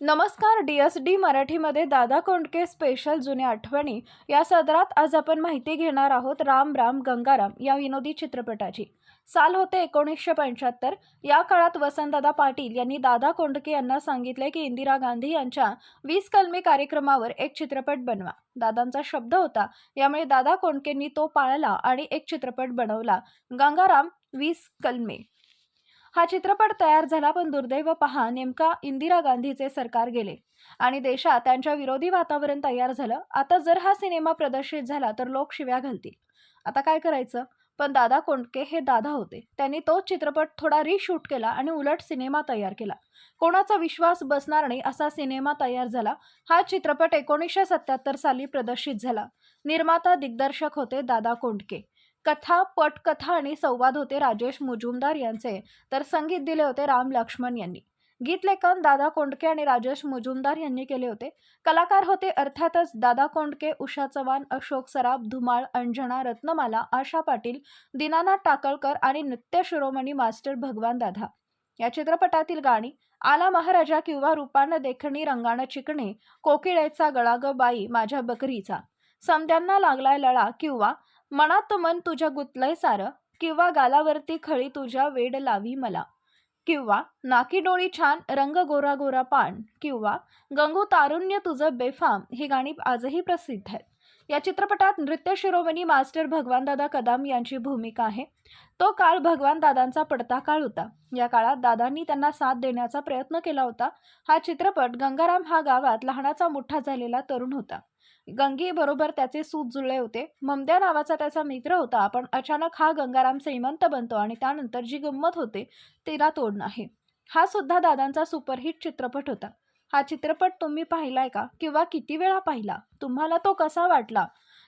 नमस्कार D S D मराठीमध्ये Dada Kondke special जुन्या आठवणी. या सदरात आज आपण माहिती घेणार आहोत राम राम गंगाराम या विनोदी चित्रपटाची. साल होते एकोणीसशे पंच्याहत्तर. या काळात वसंतदादा पाटील यांनी दादा कोंडके यांना सांगितले की इंदिरा गांधी यांच्या वीस कलमी कार्यक्रमावर एक चित्रपट बनवा. दादांचा शब्द होता यामुळे दादा कोंडकेंनी तो पाळला आणि एक चित्रपट बनवला. गंगाराम वीस कलमे. हा चित्रपट तयार झाला पण दुर्दैव पहा नेमका इंदिरा गांधीचे सरकार गेले आणि देशात त्यांच्या विरोधी वातावरण तयार झालं. आता जर हा सिनेमा प्रदर्शित झाला तर लोक शिव्या घालतील. आता काय करायचं? पण दादा कोंडके हे दादा होते. त्यांनी तोच चित्रपट थोडा रिशूट केला आणि उलट सिनेमा तयार केला. कोणाचा विश्वास बसणार नाही असा सिनेमा तयार झाला. हा चित्रपट एकोणीसशे सत्याहत्तर साली प्रदर्शित झाला. निर्माता दिग्दर्शक होते दादा कोंडके. कथा पटकथा आणि संवाद होते राजेश मुजुमदार यांचे. तर संगीत दिले होते राम लक्ष्मण यांनी. गीतलेखन दादा कोंडके आणि राजेश मुजुमदार यांनी केले होते. कलाकार होते अर्थातच दादा कोंडके उषा चव्हाण अशोक सराफ धुमाळ अंजना रत्नमाला आशा पाटील दीनानाथ टाकळकर आणि नृत्य शिरोमणी मास्टर भगवान दादा. या चित्रपटातील गाणी आला महाराजा किंवा रूपानं देखणी रंगानं चिकणे कोकिळेचा गळा ग बाई माझ्या बकरीचा. समद्यांना लागलाय लळा किंवा मनात मन तुझ्या गुतलंय सारं किंवा गालावरती खळी तुझ्या वेड लावी मला. किंवा नाकी डोळी छान रंग गोरा गोरा पान किंवा गंगू तारुण्य तुझं बेफाम ही गाणी आजही प्रसिद्ध आहेत. या चित्रपटात नृत्य शिरोमणी मास्टर भगवानदादा कदम यांची भूमिका आहे. तो काळ भगवान दादांचा पडता काळ होता. या काळात दादांनी त्यांना साथ देण्याचा प्रयत्न केला होता. हा चित्रपट गंगाराम हा गावात लहानाचा मोठा झालेला तरुण होता. गंगीबरोबर त्याचे सूत जुळले होते. ममद्या नावाचा त्याचा मित्र होता. पण अचानक हा गंगाराम श्रीमंत बनतो आणि त्यानंतर जी गंमत होते तिला तोड नाही. हा सुद्धा दादांचा सुपरहिट चित्रपट होता. हा चित्रपट तुम्ही पाहिलाय का? किंवा किती वेळा पाहिला? तुम्हाला तो कसा वाटला?